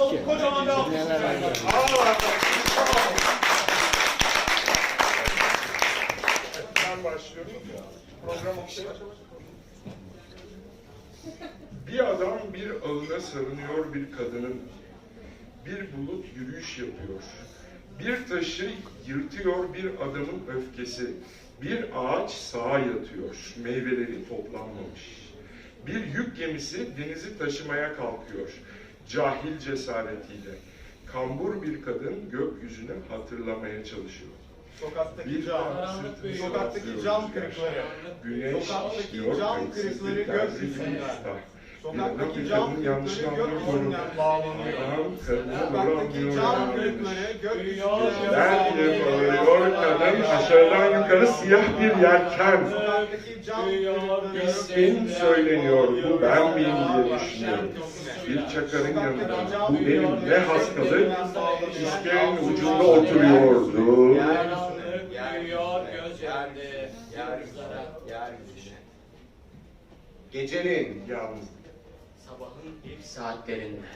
olun. Kocaman bir alkış. Allah Ben başlıyorum. Program okuyalım. Bir adam bir ağına sarınıyor bir kadının. Bir bulut yürüyüş yapıyor. Bir taşı yırtıyor bir adamın öfkesi. Bir ağaç sağa yatıyor. Meyveleri toplanmamış. Bir yük gemisi denizi taşımaya kalkıyor. Cahil cesaretiyle. Kambur bir kadın gökyüzünü hatırlamaya çalışıyor. Sokaktaki Bir cam, sokaktaki cam kırıkları. Güneş Sokaktaki cam kırıkları gökyüzünden. Sokaktaki cam kırıkları gökyüzünden bağlanıyor. Sokaktaki cam kırıkları gökyüzünden Ben kadın aşağıdan yukarı siyah bir yelken. İsmin söyleniyor bu ben miyim diye düşünüyorum. Bir çakarın yanında bu benim ne hastalık İskenin ucunda oturuyordu. Gecenin, Yalnız sabahın ilk saatlerinde